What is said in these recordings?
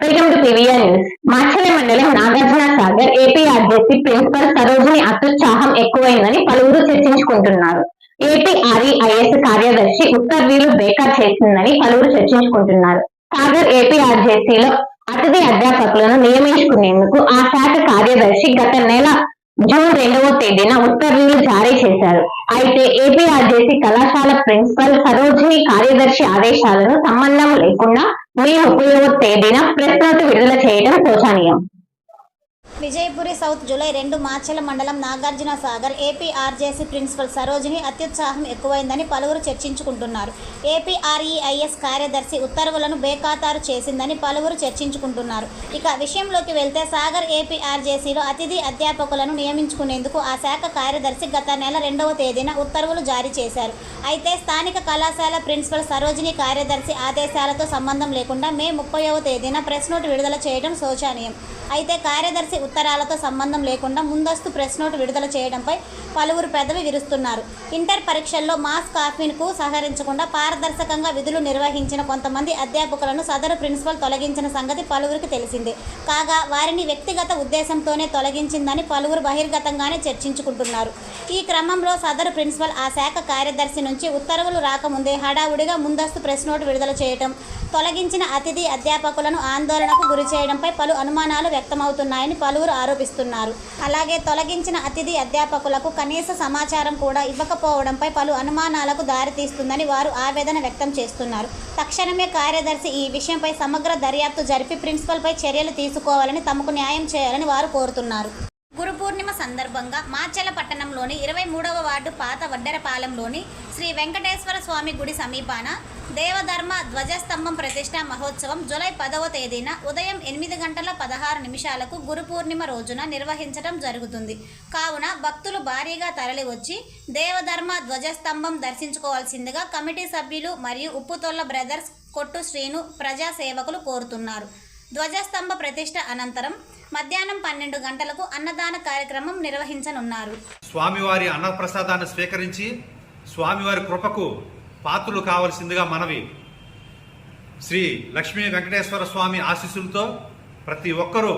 Welcome to P V R news Macherla మండలం Nagarjuna Sagar A P R J C principal Sarojini అత్యుత్సాహం ఎక్కువైందని పలువురు చర్చించుకుంటున్నారు. ఏపీఆర్ఈఐఎస్ కార్యదర్శి ఉత్తర్వీలు బేకార్ చేసిందని పలువురు చర్చించుకుంటున్నారు. సాగర్ ఏపీఆర్జేసీలో అతిథి అధ్యాపకులను నియమించుకునేందుకు ఆ శాఖ కార్యదర్శి గత నెల జూన్ రెండవ తేదీన ఉత్తర్వులు జారీ చేశారు. అయితే ఏపీఆర్జేసీ కళాశాల ప్రిన్సిపల్ సరోజిని కార్యదర్శి ఆదేశాలను సంబంధం లేకుండా మే ముప్పైవ తేదీన ప్రెస్ నోట్ విడుదల చేయడం శోచనీయం. విజయపురి సౌత్ జూలై రెండు మాచెల మండలం Nagarjuna Sagar A P R J C principal Sarojini అత్యుత్సాహం ఎక్కువైందని పలువురు చర్చించుకుంటున్నారు. ఏపీఆర్ఈఐఎస్ కార్యదర్శి ఉత్తర్వులను బేఖాతారు చేసిందని పలువురు చర్చించుకుంటున్నారు. ఇక విషయంలోకి వెళ్తే సాగర్ ఏపీఆర్జేసీలో అతిథి అధ్యాపకులను నియమించుకునేందుకు ఆ శాఖ కార్యదర్శి గత నెల రెండవ తేదీన ఉత్తర్వులు జారీ చేశారు. అయితే స్థానిక కళాశాల ప్రిన్సిపల్ సరోజిని కార్యదర్శి ఆదేశాలతో సంబంధం లేకుండా మే ముప్పైవ తేదీన ప్రెస్ నోట్ విడుదల చేయడం శోచనీయం. అయితే కార్యదర్శి ఉత్తరాలతో సంబంధం లేకుండా ముందస్తు ప్రెస్ నోట్ విడుదల చేయడంపై పలువురు పెదవి విరుస్తున్నారు. ఇంటర్ పరీక్షల్లో మాస్ కాఫీన్కు సహకరించకుండా పారదర్శకంగా విధులు నిర్వహించిన కొంతమంది అధ్యాపకులను సదరు ప్రిన్సిపల్ తొలగించిన సంగతి పలువురికి తెలిసిందే. కాగా వారిని వ్యక్తిగత ఉద్దేశంతోనే తొలగించిందని పలువురు బహిర్గతంగానే చర్చించుకుంటున్నారు. ఈ క్రమంలో సదరు ప్రిన్సిపల్ ఆ శాఖ కార్యదర్శి నుంచి ఉత్తర్వులు రాకముందే హడావుడిగా ముందస్తు ప్రెస్ నోట్ విడుదల చేయటం తొలగించిన అతిథి అధ్యాపకులను ఆందోళనకు గురి చేయడంపై పలు అనుమానాలు వ్యక్తమవుతున్నాయని పలు పలువురు ఆరోపిస్తున్నారు. అలాగే తొలగించిన అతిథి అధ్యాపకులకు కనీస సమాచారం కూడా ఇవ్వకపోవడంపై పలు అనుమానాలకు దారితీస్తుందని వారు ఆవేదన వ్యక్తం చేస్తున్నారు. తక్షణమే కార్యదర్శి ఈ విషయంపై సమగ్ర దర్యాప్తు జరిపి ప్రిన్సిపల్పై చర్యలు తీసుకోవాలని తమకు న్యాయం చేయాలని వారు కోరుతున్నారు. గురు పూర్ణిమ సందర్భంగా మాచెల పట్టణంలోని ఇరవై మూడవ వార్డు పాత వడ్డెరపాలెంలోని శ్రీ వెంకటేశ్వర స్వామి గుడి సమీపాన దేవధర్మ ధ్వజస్తంభం ప్రతిష్ట మహోత్సవం జూలై పదవ తేదీన ఉదయం ఎనిమిది గంటల పదహారు నిమిషాలకు గురు పూర్ణిమ రోజున నిర్వహించడం జరుగుతుంది. కావున భక్తులు భారీగా తరలివచ్చి దేవధర్మ ధ్వజస్తంభం దర్శించుకోవాల్సిందిగా కమిటీ సభ్యులు మరియు ఉప్పుతొల్ల బ్రదర్స్ కొట్టు శ్రీను ప్రజాసేవకులు కోరుతున్నారు. ధ్వజస్తంభ ప్రతిష్ట అనంతరం మధ్యాహ్నం పన్నెండు గంటలకు అన్నదాన కార్యక్రమం నిర్వహించనున్నారు. స్వామివారి అన్నప్రసాదాన్ని స్వీకరించి స్వామివారి కృపకు పాత్రులు కావలసిందిగా మనవి. శ్రీ లక్ష్మీ వెంకటేశ్వర స్వామి ఆశీస్సులతో ప్రతి ఒక్కరూ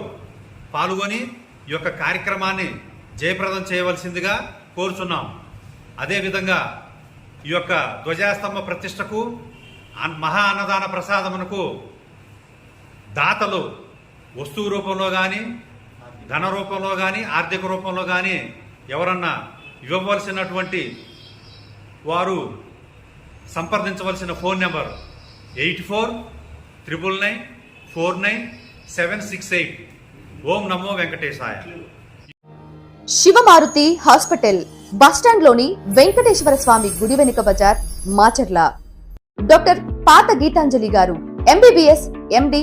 పాల్గొని ఈ యొక్క కార్యక్రమాన్ని జయప్రదం చేయవలసిందిగా కోరుచున్నాం. అదేవిధంగా ఈ యొక్క ధ్వజాస్తంభ ప్రతిష్టకు మహా అన్నదాన ప్రసాదమునకు దాతలు వస్తువు రూపంలో కానీ ధన రూపంలో కానీ ఆర్థిక రూపంలో కానీ ఎవరన్నా ఇవ్వవలసినటువంటి వారు సంప్రదించవలసిన phone number eight four triple nine four nine seven six eight. ఓం నమో వెంకటేశాయ. శివమారుతి హాస్పిటల్ బస్టాండ్లోని వెంకటేశ్వర స్వామి గుడి వెనుక బజార్ మాచర్ల. డాక్టర్ పాత గీతాంజలి గారు ఎంబీబీఎస్ ఎండి